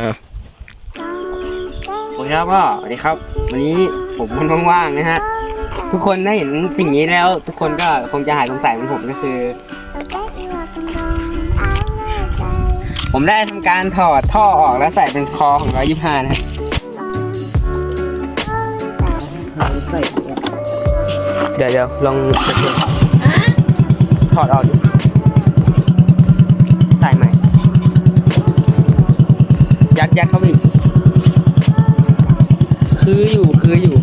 อะโอเคครับก็สวัสดีครับ วันนี้ผมคนว่างๆนะฮะ ทุกคนได้เห็นสิ่งนี้แล้ว ทุกคนก็คงจะหายสงสัยเหมือนผมก็คือ ผมได้ทำการถอดท่อออกแล้วใส่เป็นคอของร้อยยี่ห้านะฮะเดี๋ยวเดี๋ยวลองถอดออกดู ยัดยัดเข้าไปอีกคืออยู่คืออยู่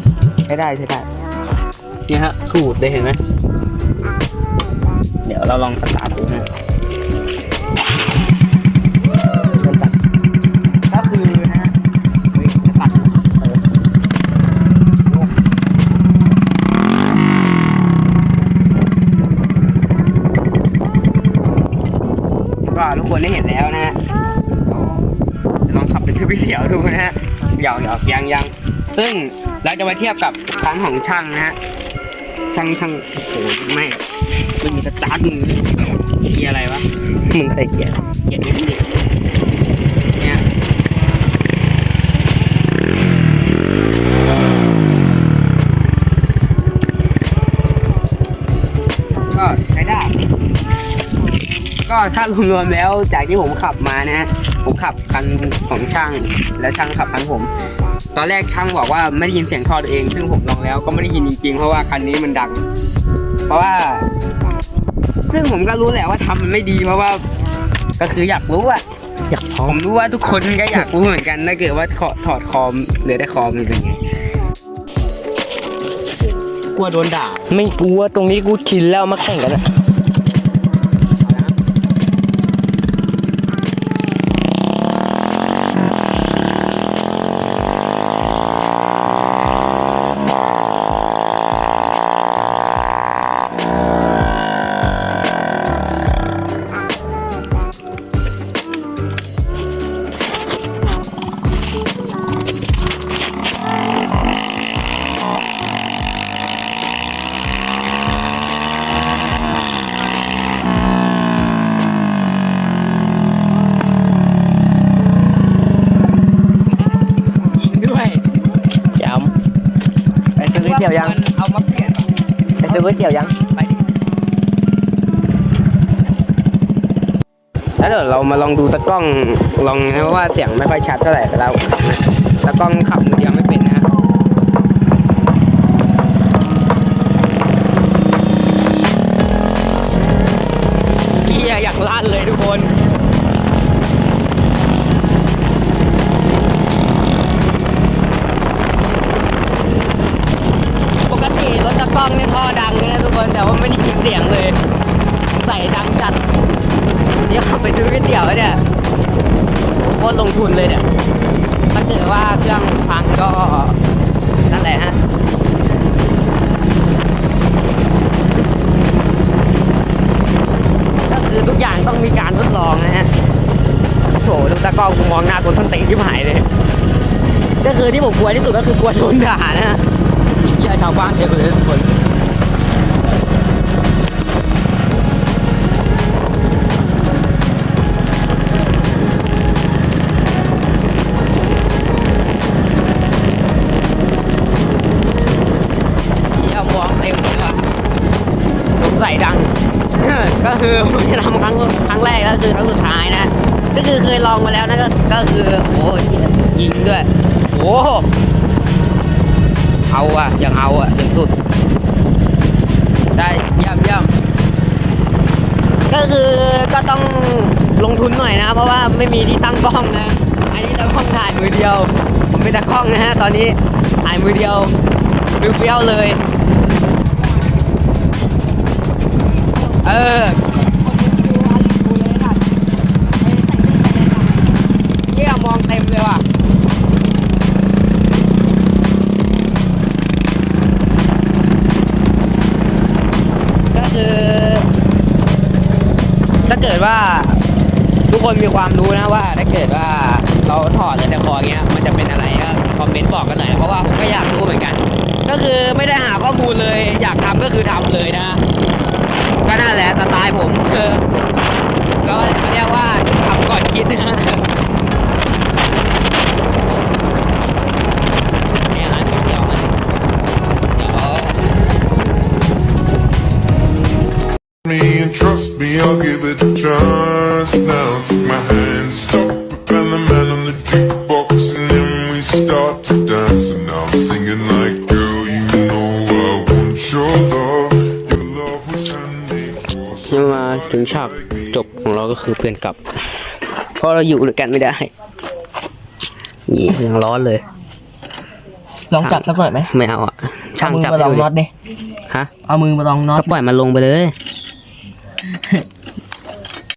ใช้ได้ใช้ได้เนี่ยฮะขูดเลยเห็นไหมเดี๋ยวเราลองสตาร์ทดูนะเริ่มตัดก็คือนะฮะเฮ้ยจะตัดเออก็ทุกคนได้เห็นแล้ว ดูนะฮะหยอกหยอกยังยังซึ่งเราจะมาเทียบกับครั้งของช่างนะฮะช่างช่างโอ้โหไม่มันมีสตาร์ทมือเกียร์อะไรวะมึงใส่เกียร์เกียร์นี้เนี่ย ก็ถ้ารวมๆแล้วจากที่ผมขับมานะฮะผมขับคันของช่าง แล้วช่างขับคันผม ตอนแรกช่างบอกว่าไม่ได้ยินเสียงท่อตัวเอง ซึ่งผมลองแล้วก็ไม่ได้ยินจริงๆ เพราะว่าคันนี้มันดัง เพราะว่า ซึ่งผมก็รู้แหละว่าทำมันไม่ดีเพราะว่า ก็คืออยากรู้อะอยากท้อผงมรู้ว่าทุกคนก็อยากรู้เหมือนกันถ้าเกิดว่าถอดถอดคอมเหลือแต่คอมนี่เป็นไงกลัวโดนด่า ไม่กลัวตรงนี้กูชินแล้วมาแข่งกันอะ ตี๋ยวยัง เอามาเปลี่ยนก่อนไปซื้อก๋วยเตี๋ยวยัง ไปดิแล้วเดี๋ยวเรามาลองดูตะกล้องลองนะว่าเสียงไม่ค่อยชัดเท่าไหร่แต่เราขับนะตะกล้องขับมือเดียวไม่เป็น เสียงเลย ใส่ดังจัดเดี๋ยวขับไปซื้อก๋วยเตี๋ยวเนี่ยโคตรลงทุนเลยเนี่ยถ้าเกิดว่าเครื่องพังก็นั่นแหละฮะก็คือทุกอย่างต้องมีการทดลองนะฮะโถทุกตะก้องกูมองหน้าคนต้นตีนที่หายเลย ก็คือที่ผมกลัวที่สุดก็คือกลัวโดนด่านะฮะเฮียชาวบ้านเต็มเลยทุกคน ก็คือผมจะทำครั้งครั้งแรกก็คือครั้งสุดท้ายนะ ก็คือเคยลองมาแล้วนะก็ก็คือโอ้ยยิงด้วยโอ้เอาอะยังเอาอะถึงสุด ได้เยี่ยมเยี่ยมก็คือก็ต้องลงทุนหน่อยนะ เพราะว่าไม่มีที่ตั้งกล้องนะอันนี้ตากล้องถ่ายมือเดียว ผมเป็นตากล้องนะฮะตอนนี้ถ่ายมือเดียวเปรี้ยวเลย เออ เยี่ยมองเต็มเลยว่ะ ก็คือ ถ้าเกิดว่า ทุกคนมีความรู้นะว่า ถ้าเกิดว่าเราถอดเลยแต่คอเงี้ย มันจะเป็นอะไรก็คอมเมนต์บอกกันหน่อยเพราะว่าผมก็อยากรู้เหมือนกัน ก็คือไม่ได้หาข้อมูลเลย อยากทำก็คือทำเลยนะ ก็นั่นแหละสไตล์ผมก็เรียกว่าทำก่อนคิดนะเอา give it a chance now. Take my hand, stop, and the man on the jeep. ถึงฉากจบของเราก็คือเพื่อนกลับ เพราะเราอยู่ด้วยกันไม่ได้นี่ยังร้อนเลย ลองจับสักหน่อยไหมไม่เอาอะช่างเอามือจับมาลองให้ดูน็อตดิฮะเอามือมาลองน็อตก็ปล่อยมันลงไปเลย